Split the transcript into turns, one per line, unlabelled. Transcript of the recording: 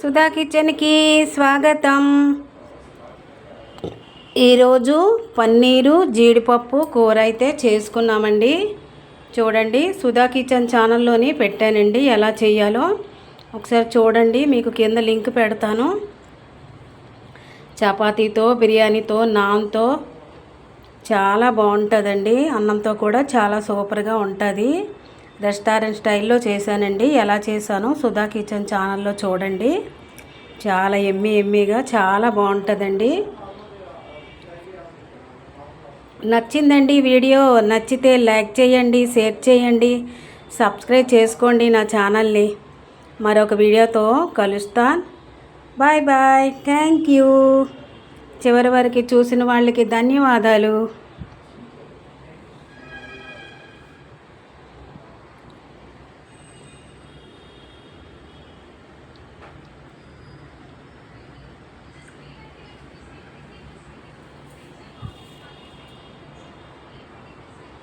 సుధా కిచెన్కి స్వాగతం. ఈరోజు పన్నీరు జీడిపప్పు కూర అయితే చేసుకున్నామండి. చూడండి సుధా కిచెన్ ఛానల్లోని పెట్టానండి. ఎలా చేయాలో ఒకసారి చూడండి మీకు కింద లింక్ పెడతాను. చపాతీతో బిర్యానీతో నాన్తో చాలా బాగుంటుందండి. అన్నంతో కూడా చాలా సూపర్గా ఉంటుంది. రెస్టారెంట్ స్టైల్లో చేశానండి. ఎలా చేశానో సుధా కిచెన్ ఛానల్లో చూడండి. చాలా ఎమ్మి ఎమ్మిగా చాలా బాగుంటుందండి. నచ్చిందండి వీడియో నచ్చితే లైక్ చేయండి షేర్ చేయండి సబ్స్క్రైబ్ చేసుకోండి నా ఛానల్ని. మరొక వీడియోతో కలుస్తాను బాయ్ బాయ్. Thank you. చివరి వరకు చూసిన వాళ్ళకి ధన్యవాదాలు.